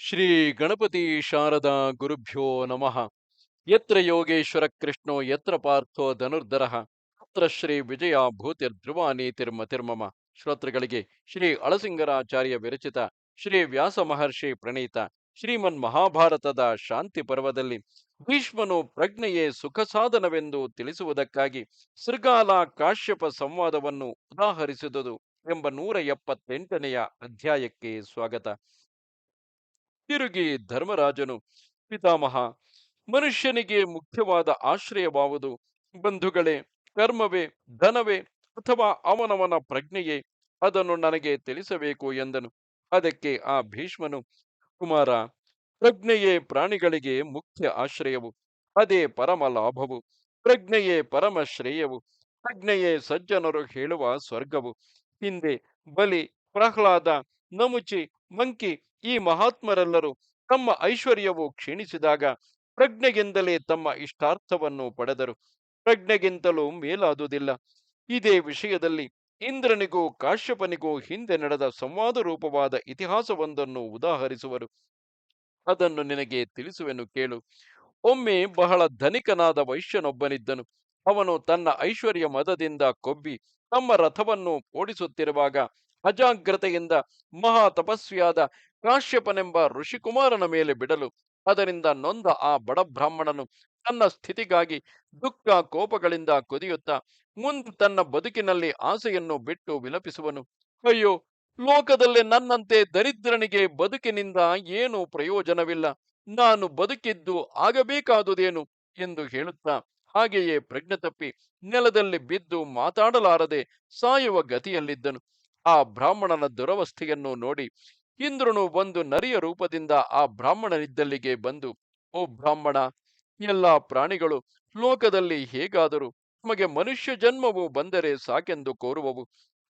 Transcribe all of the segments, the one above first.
ಶ್ರೀ ಗಣಪತಿ ಶಾರದಾ ಗುರುಭ್ಯೋ ನಮಃ. ಯತ್ರ ಯೋಗೇಶ್ವರ ಕೃಷ್ಣೋ, ಯತ್ರ ಪಾರ್ಥೋ ಧನುರ್ಧರ, ಅತ್ರ ಶ್ರೀ ವಿಜಯ ಭೂತಿರ್ಧ್ರುವಾನಿ ತಿರ್ಮ ತಿರ್ಮಮ. ಶ್ರೋತೃಗಳಿಗೆ ಶ್ರೀ ಅಳಸಿಂಗರಾಚಾರ್ಯ ವಿರಚಿತ ಶ್ರೀ ವ್ಯಾಸ ಮಹರ್ಷಿ ಪ್ರಣೀತ ಶ್ರೀಮನ್ ಮಹಾಭಾರತದ ಶಾಂತಿ ಪರ್ವದಲ್ಲಿ ಭೀಷ್ಮನು ಪ್ರಜ್ಞೆಯೇ ಸುಖ ಸಾಧನವೆಂದು ತಿಳಿಸುವುದಕ್ಕಾಗಿ ಸೃಗಾಲ ಕಾಶ್ಯಪ ಸಂವಾದವನ್ನು ಉದಾಹರಿಸಿದುದು ಎಂಬ ನೂರ ಎಪ್ಪತ್ತೆಂಟನೆಯ ಅಧ್ಯಾಯಕ್ಕೆ ಸ್ವಾಗತ. ತಿರುಗಿ ಧರ್ಮರಾಜನು ಪಿತಾಮಹ, ಮನುಷ್ಯನಿಗೆ ಮುಖ್ಯವಾದ ಆಶ್ರಯವಾವುದು ಬಂಧುಗಳೇ, ಕರ್ಮವೇ, ಧನವೇ ಅಥವಾ ಅವನವನ ಪ್ರಜ್ಞೆಯೇ ಅದನ್ನು ನನಗೆ ತಿಳಿಸಬೇಕು ಎಂದನು. ಅದಕ್ಕೆ ಆ ಭೀಷ್ಮನು, ಕುಮಾರ, ಪ್ರಜ್ಞೆಯೇ ಪ್ರಾಣಿಗಳಿಗೆ ಮುಖ್ಯ ಆಶ್ರಯವು, ಅದೇ ಪರಮ ಲಾಭವು. ಪ್ರಜ್ಞೆಯೇ ಪರಮ ಶ್ರೇಯವು, ಪ್ರಜ್ಞೆಯೇ ಸಜ್ಜನರು ಹೇಳುವ ಸ್ವರ್ಗವು. ಹಿಂದೆ ಬಲಿ, ಪ್ರಹ್ಲಾದ, ನಮುಚಿ, ಮಂಕಿ ಈ ಮಹಾತ್ಮರೆಲ್ಲರೂ ತಮ್ಮ ಐಶ್ವರ್ಯವು ಕ್ಷೀಣಿಸಿದಾಗ ಪ್ರಜ್ಞೆಗಿಂದಲೇ ತಮ್ಮ ಇಷ್ಟಾರ್ಥವನ್ನು ಪಡೆದರು. ಪ್ರಜ್ಞೆಗಿಂತಲೂ ಮೇಲಾದುದಿಲ್ಲ. ಇದೇ ವಿಷಯದಲ್ಲಿ ಇಂದ್ರನಿಗೂ ಕಾಶ್ಯಪನಿಗೂ ಹಿಂದೆ ನಡೆದ ಸಂವಾದ ರೂಪವಾದ ಇತಿಹಾಸವೊಂದನ್ನು ಉದಾಹರಿಸುವರು. ಅದನ್ನು ನಿನಗೆ ತಿಳಿಸುವೆನು ಕೇಳು. ಒಮ್ಮೆ ಬಹಳ ಧನಿಕನಾದ ವೈಶ್ಯನೊಬ್ಬನಿದ್ದನು. ಅವನು ತನ್ನ ಐಶ್ವರ್ಯ ಮದದಿಂದ ಕೊಬ್ಬಿ ತಮ್ಮ ರಥವನ್ನು ಓಡಿಸುತ್ತಿರುವಾಗ ಅಜಾಗ್ರತೆಯಿಂದ ಮಹಾ ತಪಸ್ವಿಯಾದ ಕಾಶ್ಯಪನೆಂಬ ಋಷಿಕುಮಾರನ ಮೇಲೆ ಬಿಡಲು ಅದರಿಂದ ನೊಂದ ಆ ಬಡಬ್ರಾಹ್ಮಣನು ತನ್ನ ಸ್ಥಿತಿಗಾಗಿ ದುಃಖ ಕೋಪಗಳಿಂದ ಕುದಿಯುತ್ತಾ ಮುಂದೆ ತನ್ನ ಬದುಕಿನಲ್ಲಿ ಆಸೆಯನ್ನು ಬಿಟ್ಟು ವಿಲಪಿಸುವನು. ಅಯ್ಯೋ, ಲೋಕದಲ್ಲಿ ನನ್ನಂತೆ ದರಿದ್ರನಿಗೆ ಬದುಕಿನಿಂದ ಏನು ಪ್ರಯೋಜನವಿಲ್ಲ. ನಾನು ಬದುಕಿದ್ದು ಆಗಬೇಕಾದುದೇನು ಎಂದು ಹೇಳುತ್ತಾ ಹಾಗೆಯೇ ಪ್ರಜ್ಞೆ ತಪ್ಪಿ ನೆಲದಲ್ಲಿ ಬಿದ್ದು ಮಾತಾಡಲಾರದೆ ಸಾಯುವ ಗತಿಯಲ್ಲಿದ್ದನು. ಆ ಬ್ರಾಹ್ಮಣನ ದುರವಸ್ಥೆಯನ್ನು ನೋಡಿ ಇಂದ್ರನು ಒಂದು ನರಿಯ ರೂಪದಿಂದ ಆ ಬ್ರಾಹ್ಮಣನಿದ್ದಲ್ಲಿಗೆ ಬಂದು, ಓ ಬ್ರಾಹ್ಮಣ, ಎಲ್ಲ ಪ್ರಾಣಿಗಳು ಲೋಕದಲ್ಲಿ ಹೇಗಾದರೂ ನಮಗೆ ಮನುಷ್ಯ ಜನ್ಮವು ಬಂದರೆ ಸಾಕೆಂದು ಕೋರುವವು.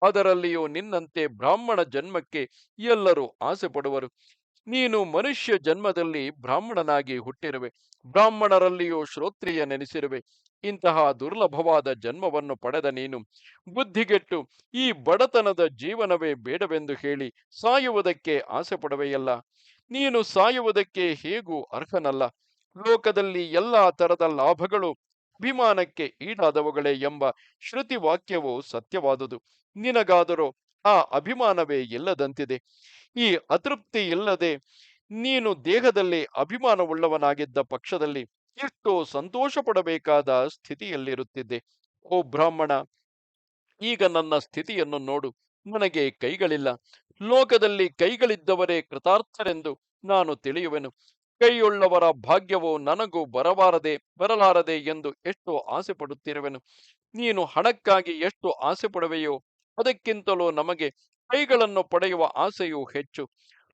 ಅದರಲ್ಲಿಯೂ ನಿನ್ನಂತೆ ಬ್ರಾಹ್ಮಣ ಜನ್ಮಕ್ಕೆ ಎಲ್ಲರೂ ಆಸೆ ಪಡುವರು ನೀನು ಮನುಷ್ಯ ಜನ್ಮದಲ್ಲಿ ಬ್ರಾಹ್ಮಣನಾಗಿ ಹುಟ್ಟಿರುವೆ. ಬ್ರಾಹ್ಮಣರಲ್ಲಿಯೂ ಶ್ರೋತ್ರಿಯ ನೆನೆಸಿರುವೆ ಇಂತಹ ದುರ್ಲಭವಾದ ಜನ್ಮವನ್ನು ಪಡೆದ ನೀನು ಬುದ್ಧಿಗೆಟ್ಟು ಈ ಬಡತನದ ಜೀವನವೇ ಬೇಡವೆಂದು ಹೇಳಿ ಸಾಯುವುದಕ್ಕೆ ಆಸೆ ನೀನು ಸಾಯುವುದಕ್ಕೆ ಹೇಗೂ ಅರ್ಹನಲ್ಲ. ಲೋಕದಲ್ಲಿ ಎಲ್ಲಾ ತರದ ಲಾಭಗಳು ಅಭಿಮಾನಕ್ಕೆ ಈಡಾದವುಗಳೇ ಎಂಬ ಶ್ರುತಿ ವಾಕ್ಯವು ಸತ್ಯವಾದುದು. ನಿನಗಾದರೂ ಆ ಅಭಿಮಾನವೇ ಇಲ್ಲದಂತಿದೆ ಈ ಅತೃಪ್ತಿ ಇಲ್ಲದೆ ನೀನು ದೇಹದಲ್ಲಿ ಅಭಿಮಾನವುಳ್ಳವನಾಗಿದ್ದ ಪಕ್ಷದಲ್ಲಿ ಎಷ್ಟು ಸಂತೋಷ ಪಡಬೇಕಾದ ಸ್ಥಿತಿಯಲ್ಲಿರುತ್ತಿದ್ದೆ. ಓ ಬ್ರಾಹ್ಮಣ, ಈಗ ನನ್ನ ಸ್ಥಿತಿಯನ್ನು ನೋಡು. ನನಗೆ ಕೈಗಳಿಲ್ಲ. ಲೋಕದಲ್ಲಿ ಕೈಗಳಿದ್ದವರೇ ಕೃತಾರ್ಥರೆಂದು ನಾನು ತಿಳಿಯುವೆನು. ಕೈಯುಳ್ಳವರ ಭಾಗ್ಯವು ನನಗೂ ಬರಬಾರದೆ, ಬರಲಾರದೆ ಎಂದು ಎಷ್ಟು ಆಸೆ ಪಡುತ್ತಿರುವೆನು ನೀನು ಹಣಕ್ಕಾಗಿ ಎಷ್ಟು ಆಸೆ ಪಡುವೆಯೋ ಅದಕ್ಕಿಂತಲೂ ನಮಗೆ ಕೈಗಳನ್ನು ಪಡೆಯುವ ಆಸೆಯು ಹೆಚ್ಚು.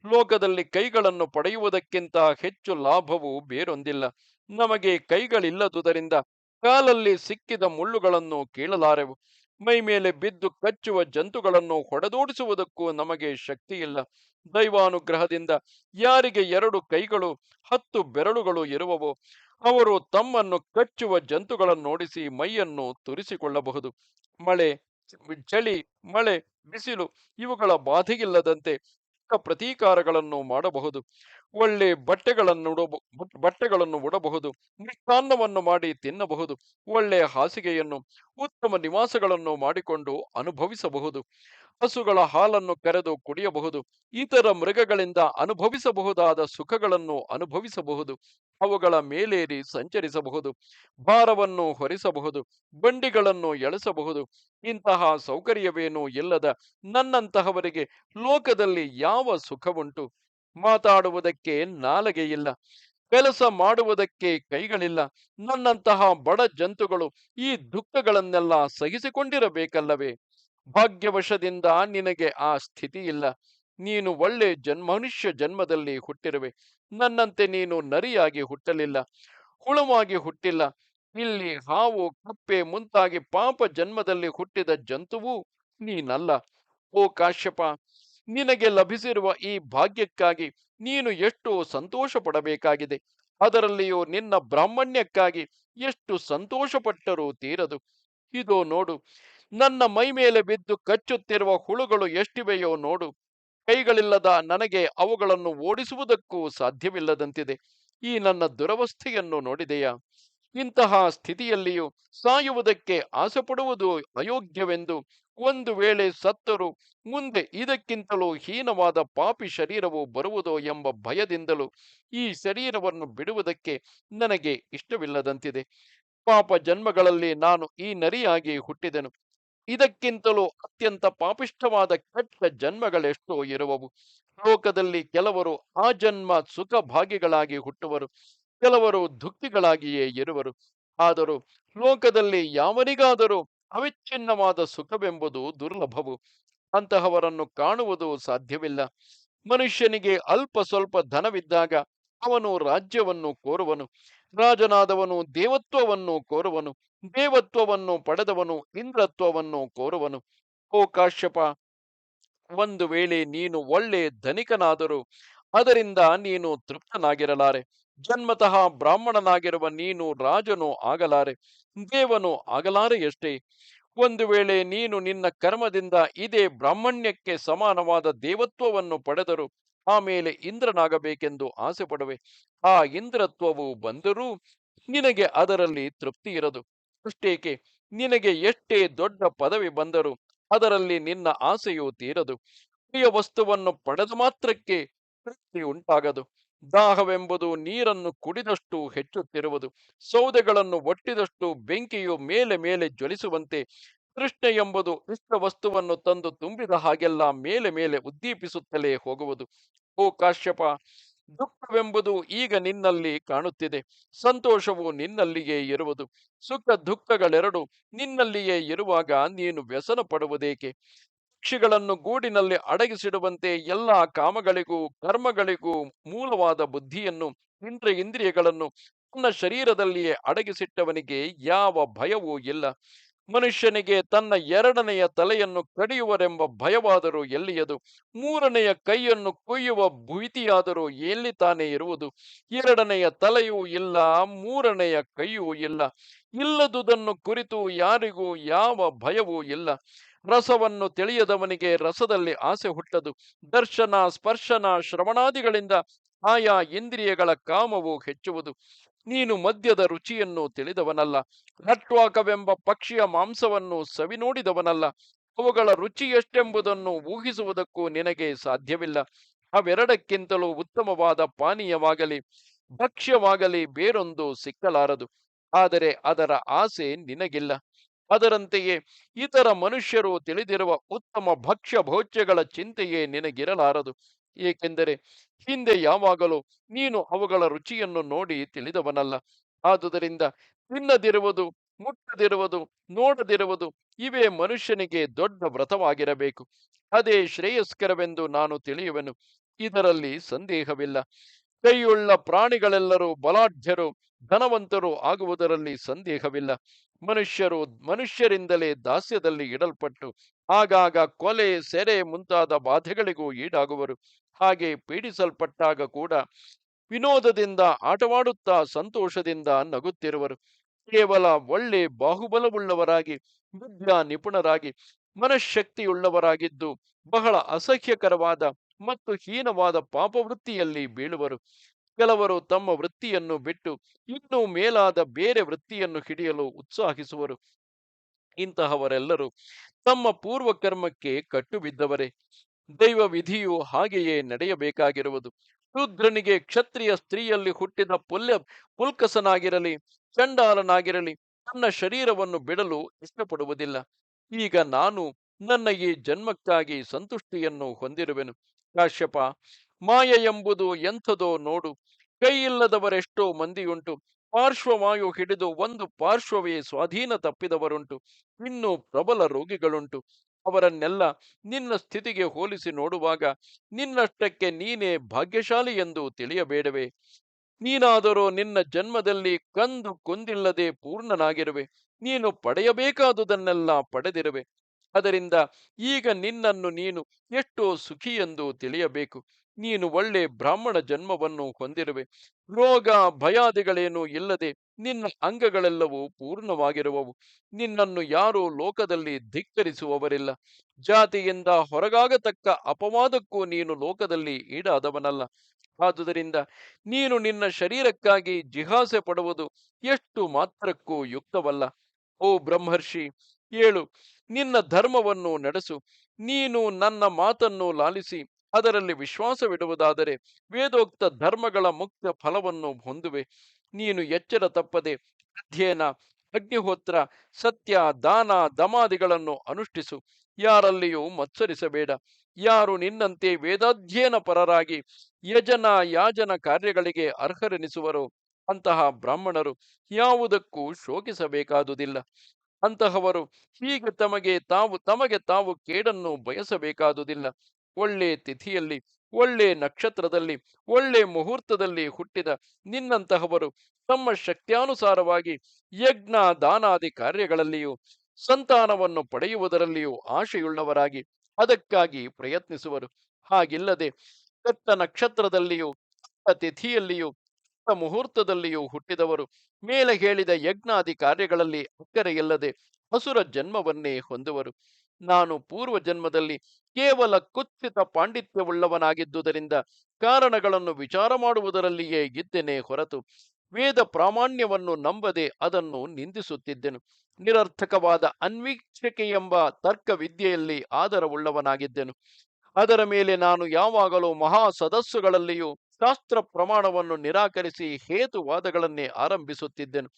ಲೋಕದಲ್ಲಿ ಕೈಗಳನ್ನು ಪಡೆಯುವುದಕ್ಕಿಂತ ಹೆಚ್ಚು ಲಾಭವು ಬೇರೊಂದಿಲ್ಲ. ನಮಗೆ ಕೈಗಳಿಲ್ಲದುದರಿಂದ ಕಾಲಲ್ಲಿ ಸಿಕ್ಕಿದ ಮುಳ್ಳುಗಳನ್ನು ಕೀಳಲಾರೆವು. ಮೈ ಮೇಲೆ ಬಿದ್ದು ಕಚ್ಚುವ ಜಂತುಗಳನ್ನು ಹೊಡೆದೋಡಿಸುವುದಕ್ಕೂ ನಮಗೆ ಶಕ್ತಿಯಿಲ್ಲ. ದೈವಾನುಗ್ರಹದಿಂದ ಯಾರಿಗೆ ಎರಡು ಕೈಗಳು, ಹತ್ತು ಬೆರಳುಗಳು ಇರುವವೋ, ಅವರು ತಮ್ಮನ್ನು ಕಚ್ಚುವ ಜಂತುಗಳನ್ನೋಡಿಸಿ ಮೈಯನ್ನು ತುರಿಸಿಕೊಳ್ಳಬಹುದು. ಮಳೆ, ಚಳಿ, ಮಳೆ, ಬಿಸಿಲು ಇವುಗಳ ಬಾಧೆಯಿಲ್ಲದಂತೆ ಪ್ರತೀಕಾರಗಳನ್ನು ಮಾಡಬಹುದು. ಒಳ್ಳೆ ಬಟ್ಟೆಗಳನ್ನು ಬಟ್ಟೆಗಳನ್ನು ಉಡಬಹುದು. ಮಿಷ್ಟಾನ್ನವನ್ನು ಮಾಡಿ ತಿನ್ನಬಹುದು. ಒಳ್ಳೆಯ ಹಾಸಿಗೆಯನ್ನು, ಉತ್ತಮ ನಿವಾಸಗಳನ್ನು ಮಾಡಿಕೊಂಡು ಅನುಭವಿಸಬಹುದು. ಹಸುಗಳ ಹಾಲನ್ನು ಕರೆದು ಕುಡಿಯಬಹುದು, ಇತರ ಮೃಗಗಳಿಂದ ಅನುಭವಿಸಬಹುದಾದ ಸುಖಗಳನ್ನು ಅನುಭವಿಸಬಹುದು, ಅವುಗಳ ಮೇಲೇರಿ ಸಂಚರಿಸಬಹುದು, ಭಾರವನ್ನು ಹೊರಿಸಬಹುದು, ಬಂಡಿಗಳನ್ನು ಎಳೆಸಬಹುದು. ಇಂತಹ ಸೌಕರ್ಯವೇನೂ ಇಲ್ಲದ ನನ್ನಂತಹವರಿಗೆ ಲೋಕದಲ್ಲಿ ಯಾವ ಸುಖವುಂಟು? ಮಾತಾಡುವುದಕ್ಕೆ ನಾಲಗೆ ಇಲ್ಲ, ಕೆಲಸ ಮಾಡುವುದಕ್ಕೆ ಕೈಗಳಿಲ್ಲ, ನನ್ನಂತಹ ಬಡ ಜಂತುಗಳು ಈ ದುಃಖಗಳನ್ನೆಲ್ಲ ಸಹಿಸಿಕೊಂಡಿರಬೇಕಲ್ಲವೇ? ಭಾಗ್ಯವಶದಿಂದ ನಿನಗೆ ಆ ಸ್ಥಿತಿ ಇಲ್ಲ. ನೀನು ಒಳ್ಳೆ ಜನ್ಮ ಮನುಷ್ಯ ಜನ್ಮದಲ್ಲಿ ಹುಟ್ಟಿರುವೆ. ನನ್ನಂತೆ ನೀನು ನರಿಯಾಗಿ ಹುಟ್ಟಲಿಲ್ಲ. ಹುಳುವಾಗಿ ಹುಟ್ಟಿಲ್ಲ. ಇಲ್ಲಿ ಹಾವು, ಕಪ್ಪೆ ಮುಂತಾಗಿ ಪಾಪ ಜನ್ಮದಲ್ಲಿ ಹುಟ್ಟಿದ ಜಂತುವು ನೀನಲ್ಲ. ಓ ಕಾಶ್ಯಪ, ನಿನಗೆ ಲಭಿಸಿರುವ ಈ ಭಾಗ್ಯಕ್ಕಾಗಿ ನೀನು ಎಷ್ಟು ಸಂತೋಷ ಪಡಬೇಕಾಗಿದೆ ಅದರಲ್ಲಿಯೂ ನಿನ್ನ ಬ್ರಾಹ್ಮಣ್ಯಕ್ಕಾಗಿ ಎಷ್ಟು ಸಂತೋಷಪಟ್ಟರೂ ತೀರದು. ಇದೋ ನೋಡು ನನ್ನ ಮೈ ಮೇಲೆ ಬಿದ್ದು ಕಚ್ಚುತ್ತಿರುವ ಹುಳುಗಳು ಎಷ್ಟಿವೆಯೋ ನೋಡು. ಕೈಗಳಿಲ್ಲದ ನನಗೆ ಅವುಗಳನ್ನು ಓಡಿಸುವುದಕ್ಕೂ ಸಾಧ್ಯವಿಲ್ಲದಂತಿದೆ. ಈ ನನ್ನ ದುರವಸ್ಥೆಯನ್ನು ನೋಡಿದೆಯಾ? ಇಂತಹ ಸ್ಥಿತಿಯಲ್ಲಿಯೂ ಸಾಯುವುದಕ್ಕೆ ಆಸೆಪಡುವುದು ಅಯೋಗ್ಯವೆಂದು ಒಂದು ವೇಳೆ ಸತ್ತರು ಮುಂದೆ ಇದಕ್ಕಿಂತಲೂ ಹೀನವಾದ ಪಾಪಿ ಶರೀರವು ಬರುವುದೋ ಎಂಬ ಭಯದಿಂದಲೂ ಈ ಶರೀರವನ್ನು ಬಿಡುವುದಕ್ಕೆ ನನಗೆ ಇಷ್ಟವಿಲ್ಲದಂತಿದೆ. ಪಾಪ ಜನ್ಮಗಳಲ್ಲಿ ನಾನು ಈ ನರಿಯಾಗಿ ಹುಟ್ಟಿದೆನು. ಇದಕ್ಕಿಂತಲೂ ಅತ್ಯಂತ ಪಾಪಿಷ್ಠವಾದ ಕೆಟ್ಟ ಜನ್ಮಗಳೆಷ್ಟೋ ಇರುವವು. ಲೋಕದಲ್ಲಿ ಕೆಲವರು ಆ ಜನ್ಮ ಸುಖ ಭಾಗಿಗಳಾಗಿ ಹುಟ್ಟುವರು, ಕೆಲವರು ದುಃಖಿಗಳಾಗಿಯೇ ಇರುವರು. ಆದರೂ ಲೋಕದಲ್ಲಿ ಯಾವನಿಗಾದರೂ ಅವಿಚ್ಛಿನ್ನವಾದ ಸುಖವೆಂಬುದು ದುರ್ಲಭವು. ಅಂತಹವರನ್ನು ಕಾಣುವುದು ಸಾಧ್ಯವಿಲ್ಲ. ಮನುಷ್ಯನಿಗೆ ಅಲ್ಪ ಸ್ವಲ್ಪ ಧನವಿದ್ದಾಗ ಅವನು ರಾಜ್ಯವನ್ನು ಕೋರುವನು. ರಾಜನಾದವನು ದೇವತ್ವವನ್ನು ಕೋರುವನು, ದೇವತ್ವವನ್ನು ಪಡೆದವನು ಇಂದ್ರತ್ವವನ್ನು ಕೋರುವನು. ಓ ಕಾಶ್ಯಪ, ಒಂದು ವೇಳೆ ನೀನು ಒಳ್ಳೆ ಧನಿಕನಾದರೂ ಅದರಿಂದ ನೀನು ತೃಪ್ತನಾಗಿರಲಾರೆ. ಜನ್ಮತಃ ಬ್ರಾಹ್ಮಣನಾಗಿರುವ ನೀನು ರಾಜನು ಆಗಲಾರೆ, ದೇವನು ಆಗಲಾರೆಯಷ್ಟೇ ಒಂದು ವೇಳೆ ನೀನು ನಿನ್ನ ಕರ್ಮದಿಂದ ಇದೇ ಬ್ರಾಹ್ಮಣ್ಯಕ್ಕೆ ಸಮಾನವಾದ ದೇವತ್ವವನ್ನು ಪಡೆದರು ಆಮೇಲೆ ಇಂದ್ರನಾಗಬೇಕೆಂದು ಆಸೆ ಪಡುವೆ ಆ ಇಂದ್ರತ್ವವು ಬಂದರೂ ನಿನಗೆ ಅದರಲ್ಲಿ ತೃಪ್ತಿ ಇರದು. ಅಷ್ಟೇಕೆ, ನಿನಗೆ ಎಷ್ಟೇ ದೊಡ್ಡ ಪದವಿ ಬಂದರೂ ಅದರಲ್ಲಿ ನಿನ್ನ ಆಸೆಯು ತೀರದು. ಪ್ರಿಯ ವಸ್ತುವನ್ನು ಪಡೆದ ಮಾತ್ರಕ್ಕೆ ತೃಪ್ತಿ ಉಂಟಾಗದು. ದಾಹವೆಂಬುದು ನೀರನ್ನು ಕುಡಿದಷ್ಟು ಹೆಚ್ಚುತ್ತಿರುವುದು. ಸೌದೆಗಳನ್ನು ಒಟ್ಟಿದಷ್ಟು ಬೆಂಕಿಯು ಮೇಲೆ ಮೇಲೆ ಜ್ವಲಿಸುವಂತೆ ತೃಷ್ಣೆ ಎಂಬುದು ಇಷ್ಟ ವಸ್ತುವನ್ನು ತಂದು ತುಂಬಿದ ಹಾಗೆಲ್ಲ ಮೇಲೆ ಮೇಲೆ ಉದ್ದೀಪಿಸುತ್ತಲೇ ಹೋಗುವುದು. ಓ ಕಾಶ್ಯಪ, ದುಃಖವೆಂಬುದು ಈಗ ನಿನ್ನಲ್ಲಿ ಕಾಣುತ್ತಿದೆ. ಸಂತೋಷವು ನಿನ್ನಲ್ಲಿಯೇ ಇರುವುದು. ಸುಖ ದುಃಖಗಳೆರಡು ನಿನ್ನಲ್ಲಿಯೇ ಇರುವಾಗ ನೀನು ವ್ಯಸನ ಪಡುವುದೇಕೆ ಪಕ್ಷಿಗಳನ್ನು ಗೂಡಿನಲ್ಲಿ ಅಡಗಿಸಿಡುವಂತೆ ಎಲ್ಲ ಕಾಮಗಳಿಗೂ, ಕರ್ಮಗಳಿಗೂ ಮೂಲವಾದ ಬುದ್ಧಿಯನ್ನು ಇಂದ್ರ ಇಂದ್ರಿಯಗಳನ್ನು ತನ್ನ ಶರೀರದಲ್ಲಿಯೇ ಅಡಗಿಸಿಟ್ಟವನಿಗೆ ಯಾವ ಭಯವೂ ಇಲ್ಲ. ಮನುಷ್ಯನಿಗೆ ತನ್ನ ಎರಡನೆಯ ತಲೆಯನ್ನು ಕಡಿಯುವರೆಂಬ ಭಯವಾದರೂ ಎಲ್ಲಿಯದು? ಮೂರನೆಯ ಕೈಯನ್ನು ಕೊಯ್ಯುವ ಭೀತಿಯಾದರೂ ಎಲ್ಲಿ ತಾನೇ ಇರುವುದು? ಎರಡನೆಯ ತಲೆಯೂ ಇಲ್ಲ, ಮೂರನೆಯ ಕೈಯೂ ಇಲ್ಲ. ಇಲ್ಲದುದನ್ನು ಕುರಿತು ಯಾರಿಗೂ ಯಾವ ಭಯವೂ ಇಲ್ಲ. ರಸವನ್ನು ತಿಳಿಯದವನಿಗೆ ರಸದಲ್ಲಿ ಆಸೆ ಹುಟ್ಟದು. ದರ್ಶನ, ಸ್ಪರ್ಶನ, ಶ್ರವಣಾದಿಗಳಿಂದ ಆಯಾ ಇಂದ್ರಿಯಗಳ ಕಾಮವು ಹೆಚ್ಚುವುದು. ನೀನು ಮದ್ಯದ ರುಚಿಯನ್ನು ತಿಳಿದವನಲ್ಲ ನಟ್ವಾಕವೆಂಬ ಪಕ್ಷಿಯ ಮಾಂಸವನ್ನು ಸವಿ ನೋಡಿದವನಲ್ಲ ಅವುಗಳ ರುಚಿ ಎಷ್ಟೆಂಬುದನ್ನು ಊಹಿಸುವುದಕ್ಕೂ ನಿನಗೆ ಸಾಧ್ಯವಿಲ್ಲ. ಅವೆರಡಕ್ಕಿಂತಲೂ ಉತ್ತಮವಾದ ಪಾನೀಯವಾಗಲಿ, ಭಕ್ಷ್ಯವಾಗಲಿ ಬೇರೊಂದು ಸಿಕ್ಕಲಾರದು. ಆದರೆ ಅದರ ಆಸೆ ನಿನಗಿಲ್ಲ. ಅದರಂತೆಯೇ ಇತರ ಮನುಷ್ಯರು ತಿಳಿದಿರುವ ಉತ್ತಮ ಭಕ್ಷ್ಯ ಭೋಜ್ಯಗಳ ಚಿಂತೆಯೇ ನಿನಗಿರಲಾರದು. ಏಕೆಂದರೆ ಹಿಂದೆ ಯಾವಾಗಲೂ ನೀನು ಅವುಗಳ ರುಚಿಯನ್ನು ನೋಡಿ ತಿಳಿದವನಲ್ಲ. ಆದುದರಿಂದ ತಿನ್ನದಿರುವುದು, ಮುಟ್ಟದಿರುವುದು, ನೋಡದಿರುವುದು ಇವೇ ಮನುಷ್ಯನಿಗೆ ದೊಡ್ಡ ವ್ರತವಾಗಿರಬೇಕು. ಅದೇ ಶ್ರೇಯಸ್ಕರವೆಂದು ನಾನು ತಿಳಿಯುವೆನು. ಇದರಲ್ಲಿ ಸಂದೇಹವಿಲ್ಲ. ಕೈಯುಳ್ಳ ಪ್ರಾಣಿಗಳೆಲ್ಲರೂ ಬಲಾಢ್ಯರು, ಧನವಂತರು ಆಗುವುದರಲ್ಲಿ ಸಂದೇಹವಿಲ್ಲ. ಮನುಷ್ಯರು ಮನುಷ್ಯರಿಂದಲೇ ದಾಸ್ಯದಲ್ಲಿ ಇಡಲ್ಪಟ್ಟು, ಆಗಾಗ ಕೊಲೆ, ಸೆರೆ ಮುಂತಾದ ಬಾಧೆಗಳಿಗೂ ಈಡಾಗುವರು. ಹಾಗೆ ಪೀಡಿಸಲ್ಪಟ್ಟಾಗ ಕೂಡ ವಿನೋದದಿಂದ, ಆಟವಾಡುತ್ತಾ ಸಂತೋಷದಿಂದ ನಗುತ್ತಿರುವರು. ಕೇವಲ ಒಳ್ಳೆ ಬಾಹುಬಲವುಳ್ಳವರಾಗಿ, ವಿದ್ಯಾ ನಿಪುಣರಾಗಿ, ಮನಃಶಕ್ತಿಯುಳ್ಳವರಾಗಿದ್ದು ಬಹಳ ಅಸಹ್ಯಕರವಾದ ಮತ್ತು ಹೀನವಾದ ಪಾಪವೃತ್ತಿಯಲ್ಲಿ ಬೀಳುವರು. ಕೆಲವರು ತಮ್ಮ ವೃತ್ತಿಯನ್ನು ಬಿಟ್ಟು ಇನ್ನೂ ಮೇಲಾದ ಬೇರೆ ವೃತ್ತಿಯನ್ನು ಹಿಡಿಯಲು ಉತ್ಸಾಹಿಸುವರು. ಇಂತಹವರೆಲ್ಲರೂ ತಮ್ಮ ಪೂರ್ವಕರ್ಮಕ್ಕೆ ಕಟ್ಟು ಬಿದ್ದವರೇ ದೈವ ವಿಧಿಯು ಹಾಗೆಯೇ ನಡೆಯಬೇಕಾಗಿರುವುದು. ಶೂದ್ರನಿಗೆ ಕ್ಷತ್ರಿಯ ಸ್ತ್ರೀಯಲ್ಲಿ ಹುಟ್ಟಿದ ಪುಲ್ಯ ಪುಲ್ಕಸನಾಗಿರಲಿ, ಚಂಡಾಲನಾಗಿರಲಿ, ತನ್ನ ಶರೀರವನ್ನು ಬಿಡಲು ಇಷ್ಟಪಡುವುದಿಲ್ಲ. ಈಗ ನಾನು ನನ್ನ ಈ ಜನ್ಮಕ್ಕಾಗಿ ಸಂತುಷ್ಟಿಯನ್ನು ಹೊಂದಿರುವೆನು. ಕಾಶ್ಯಪ, ಮಾಯ ಎಂಬುದು ಎಂಥದೋ ನೋಡು. ಕೈಯಿಲ್ಲದವರೆಷ್ಟೋ ಮಂದಿಯುಂಟು. ಪಾರ್ಶ್ವವಾಯು ಹಿಡಿದು ಒಂದು ಪಾರ್ಶ್ವವೇ ಸ್ವಾಧೀನ ತಪ್ಪಿದವರುಂಟು. ಇನ್ನು ಪ್ರಬಲ ರೋಗಿಗಳುಂಟು. ಅವರನ್ನೆಲ್ಲ ನಿನ್ನ ಸ್ಥಿತಿಗೆ ಹೋಲಿಸಿ ನೋಡುವಾಗ ನಿನ್ನಷ್ಟಕ್ಕೆ ನೀನೇ ಭಾಗ್ಯಶಾಲಿ ಎಂದು ತಿಳಿಯಬೇಡವೆ. ನೀನಾದರೂ ನಿನ್ನ ಜನ್ಮದಲ್ಲಿ ಕಂದು ಕೊಂದಿಲ್ಲದೆ ಪೂರ್ಣನಾಗಿರುವೆ. ನೀನು ಪಡೆಯಬೇಕಾದುದನ್ನೆಲ್ಲ ಪಡೆದಿರುವೆ. ಅದರಿಂದ ಈಗ ನಿನ್ನನ್ನು ನೀನು ಎಷ್ಟೋ ಸುಖಿ ಎಂದು ತಿಳಿಯಬೇಕು. ನೀನು ಒಳ್ಳೆ ಬ್ರಾಹ್ಮಣ ಜನ್ಮವನ್ನು ಹೊಂದಿರುವೆ. ರೋಗ ಭಯಾದಿಗಳೇನೂ ಇಲ್ಲದೆ ನಿನ್ನ ಅಂಗಗಳೆಲ್ಲವೂ ಪೂರ್ಣವಾಗಿರುವವು. ನಿನ್ನನ್ನು ಯಾರೂ ಲೋಕದಲ್ಲಿ ಧಿಕ್ಕರಿಸುವವರಿಲ್ಲ. ಜಾತಿಯಿಂದ ಹೊರಗಾಗತಕ್ಕ ಅಪವಾದಕ್ಕೂ ನೀನು ಲೋಕದಲ್ಲಿ ಈಡಾದವನಲ್ಲ. ಆದುದರಿಂದ ನೀನು ನಿನ್ನ ಶರೀರಕ್ಕಾಗಿ ಜಿಹಾಸೆ ಪಡುವುದು ಎಷ್ಟು ಮಾತ್ರಕ್ಕೂ ಯುಕ್ತವಲ್ಲ. ಓ ಬ್ರಹ್ಮರ್ಷಿ, ಏಳು, ನಿನ್ನ ಧರ್ಮವನ್ನು ನಡೆಸು. ನೀನು ನನ್ನ ಮಾತನ್ನು ಲಾಲಿಸಿ. ಅದರಲ್ಲಿ ವಿಶ್ವಾಸವಿಡುವುದಾದರೆ ವೇದೋಕ್ತ ಧರ್ಮಗಳ ಮುಕ್ತ ಫಲವನ್ನು ಹೊಂದುವೆ. ನೀನು ಎಚ್ಚರ ತಪ್ಪದೆ ಅಧ್ಯಯನ, ಅಗ್ನಿಹೋತ್ರ, ಸತ್ಯ, ದಾನ, ದಮಾದಿಗಳನ್ನು ಅನುಷ್ಠಿಸು. ಯಾರಲ್ಲಿಯೂ ಮತ್ಸರಿಸಬೇಡ. ಯಾರು ನಿನ್ನಂತೆ ವೇದಾಧ್ಯಯನ ಪರರಾಗಿ ಯಜನ ಯಾಜನ ಕಾರ್ಯಗಳಿಗೆ ಅರ್ಹರೆನಿಸುವರು ಅಂತಹ ಬ್ರಾಹ್ಮಣರು ಯಾವುದಕ್ಕೂ ಶೋಕಿಸಬೇಕಾದುದಿಲ್ಲ. ಅಂತಹವರು ಹೀಗೆ ತಮಗೆ ತಾವು ತಮಗೆ ತಾವು ಕೇಡನ್ನು ಬಯಸಬೇಕಾದುದಿಲ್ಲ. ಒಳ್ಳೆ ತಿಥಿಯಲ್ಲಿ, ಒಳ್ಳೆ ನಕ್ಷತ್ರದಲ್ಲಿ, ಒಳ್ಳೆ ಮುಹೂರ್ತದಲ್ಲಿ ಹುಟ್ಟಿದ ನಿನ್ನಂತಹವರು ತಮ್ಮ ಶಕ್ತ್ಯಾನುಸಾರವಾಗಿ ಯಜ್ಞ, ದಾನಾದಿ ಕಾರ್ಯಗಳಲ್ಲಿಯೂ, ಸಂತಾನವನ್ನು ಪಡೆಯುವುದರಲ್ಲಿಯೂ ಆಶೆಯುಳ್ಳವರಾಗಿ ಅದಕ್ಕಾಗಿ ಪ್ರಯತ್ನಿಸುವರು. ಹಾಗಿಲ್ಲದೆ ಕತ್ತ ನಕ್ಷತ್ರದಲ್ಲಿಯೂ ತಿಥಿಯಲ್ಲಿಯೂ ಮುಹೂರ್ತದಲ್ಲಿಯೂ ಹುಟ್ಟಿದವರು ಮೇಲೆ ಹೇಳಿದ ಯಜ್ಞಾದಿ ಕಾರ್ಯಗಳಲ್ಲಿ ಅಕ್ಕರೆಯಿಲ್ಲದೆ ಹಸುರ ಜನ್ಮವನ್ನೇ ಹೊಂದುವರು. ನಾನು ಪೂರ್ವ ಜನ್ಮದಲ್ಲಿ ಕೇವಲ ಕುತ್ಸಿತ ಪಾಂಡಿತ್ಯವುಳ್ಳವನಾಗಿದ್ದುದರಿಂದ ಕಾರಣಗಳನ್ನು ವಿಚಾರ ಮಾಡುವುದರಲ್ಲಿಯೇ ಇದ್ದೇನೆ ಹೊರತು ವೇದ ಪ್ರಾಮಾಣ್ಯವನ್ನು ನಂಬದೆ ಅದನ್ನು ನಿಂದಿಸುತ್ತಿದ್ದೆನು. ನಿರರ್ಥಕವಾದ ಅನ್ವೀಕ್ಷಕೆ ಎಂಬ ತರ್ಕ ವಿದ್ಯೆಯಲ್ಲಿ ಆಧಾರವುಳ್ಳವನಾಗಿದ್ದೆನು. ಅದರ ಮೇಲೆ ನಾನು ಯಾವಾಗಲೂ ಮಹಾ ಸದಸ್ಸುಗಳಲ್ಲಿಯೂ ಶಾಸ್ತ್ರ ಪ್ರಮಾಣವನ್ನು ನಿರಾಕರಿಸಿ ಹೇತುವಾದಗಳನ್ನೇ ಆರಂಭಿಸುತ್ತಿದ್ದೆನು.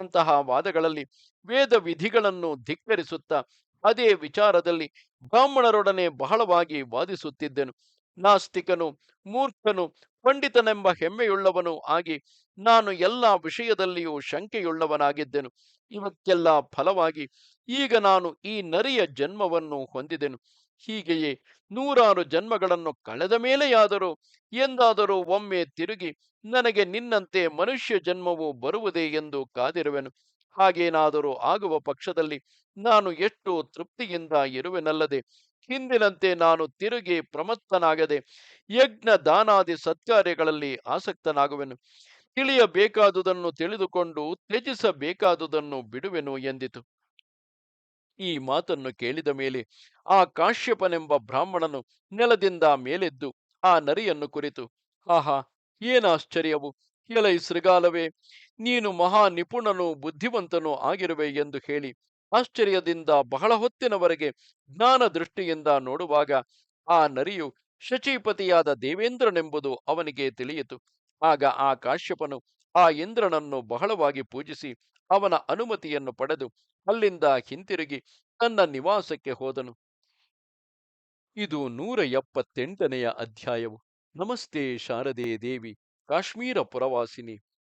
ಅಂತಹ ವಾದಗಳಲ್ಲಿ ವೇದ ವಿಧಿಗಳನ್ನು ಧಿಕ್ಕರಿಸುತ್ತಾ ಅದೇ ವಿಚಾರದಲ್ಲಿ ಬ್ರಾಹ್ಮಣರೊಡನೆ ಬಹಳವಾಗಿ ವಾದಿಸುತ್ತಿದ್ದೆನು. ನಾಸ್ತಿಕನು, ಮೂರ್ಖನು, ಪಂಡಿತನೆಂಬ ಹೆಮ್ಮೆಯುಳ್ಳವನು ಆಗಿ ನಾನು ಎಲ್ಲ ವಿಷಯದಲ್ಲಿಯೂ ಶಂಕೆಯುಳ್ಳವನಾಗಿದ್ದೆನು. ಇವಕ್ಕೆಲ್ಲ ಫಲವಾಗಿ ಈಗ ನಾನು ಈ ನರಿಯ ಜನ್ಮವನ್ನು ಹೊಂದಿದೆನು. ಹೀಗೆಯೇ ನೂರಾರು ಜನ್ಮಗಳನ್ನು ಕಳೆದ ಮೇಲೆಯಾದರೂ ಎಂದಾದರೂ ಒಮ್ಮೆ ತಿರುಗಿ ನನಗೆ ನಿನ್ನಂತೆ ಮನುಷ್ಯ ಜನ್ಮವು ಬರುವುದೇ ಎಂದು ಕಾದಿರುವೆನು. ಹಾಗೇನಾದರೂ ಆಗುವ ಪಕ್ಷದಲ್ಲಿ ನಾನು ಎಷ್ಟು ತೃಪ್ತಿಯಿಂದ ಇರುವೆನಲ್ಲದೆ, ಹಿಂದಿನಂತೆ ನಾನು ತಿರುಗಿ ಪ್ರಮತ್ತನಾಗದೆ ಯಜ್ಞ ದಾನಾದಿ ಸತ್ಕಾರ್ಯಗಳಲ್ಲಿ ಆಸಕ್ತನಾಗುವೆನು. ತಿಳಿಯಬೇಕಾದುದನ್ನು ತಿಳಿದುಕೊಂಡು ತ್ಯಜಿಸಬೇಕಾದುದನ್ನು ಬಿಡುವೆನು ಎಂದಿತು. ಈ ಮಾತನ್ನು ಕೇಳಿದ ಮೇಲೆ ಆ ಕಾಶ್ಯಪನೆಂಬ ಬ್ರಾಹ್ಮಣನು ನೆಲದಿಂದ ಮೇಲೆದ್ದು ಆ ನರಿಯನ್ನು ಕುರಿತು, ಆಹಾ, ಏನಾಶ್ಚರ್ಯವು? ಎಲೈ ಶೃಗಾಲವೇ ನೀನು ಮಹಾ ನಿಪುಣನು, ಬುದ್ಧಿವಂತನೂ ಆಗಿರುವೆ ಎಂದು ಹೇಳಿ ಆಶ್ಚರ್ಯದಿಂದ ಬಹಳ ಹೊತ್ತಿನವರೆಗೆ ಜ್ಞಾನ ದೃಷ್ಟಿಯಿಂದ ನೋಡುವಾಗ ಆ ನರಿಯು ಶಚೀಪತಿಯಾದ ದೇವೇಂದ್ರನೆಂಬುದು ಅವನಿಗೆ ತಿಳಿಯಿತು. ಆಗ ಆ ಕಾಶ್ಯಪನು ಆ ಇಂದ್ರನನ್ನು ಬಹಳವಾಗಿ ಪೂಜಿಸಿ ಅವನ ಅನುಮತಿಯನ್ನು ಪಡೆದು ಅಲ್ಲಿಂದ ಹಿಂತಿರುಗಿ ತನ್ನ ನಿವಾಸಕ್ಕೆ ಹೋದನು. ಇದು ನೂರ ಎಪ್ಪತ್ತೆಂಟನೆಯ ಅಧ್ಯಾಯವು. ನಮಸ್ತೆ ಶಾರದೆ ದೇವಿ, ಕಾಶ್ಮೀರ ಪುರವಾಸಿನಿ.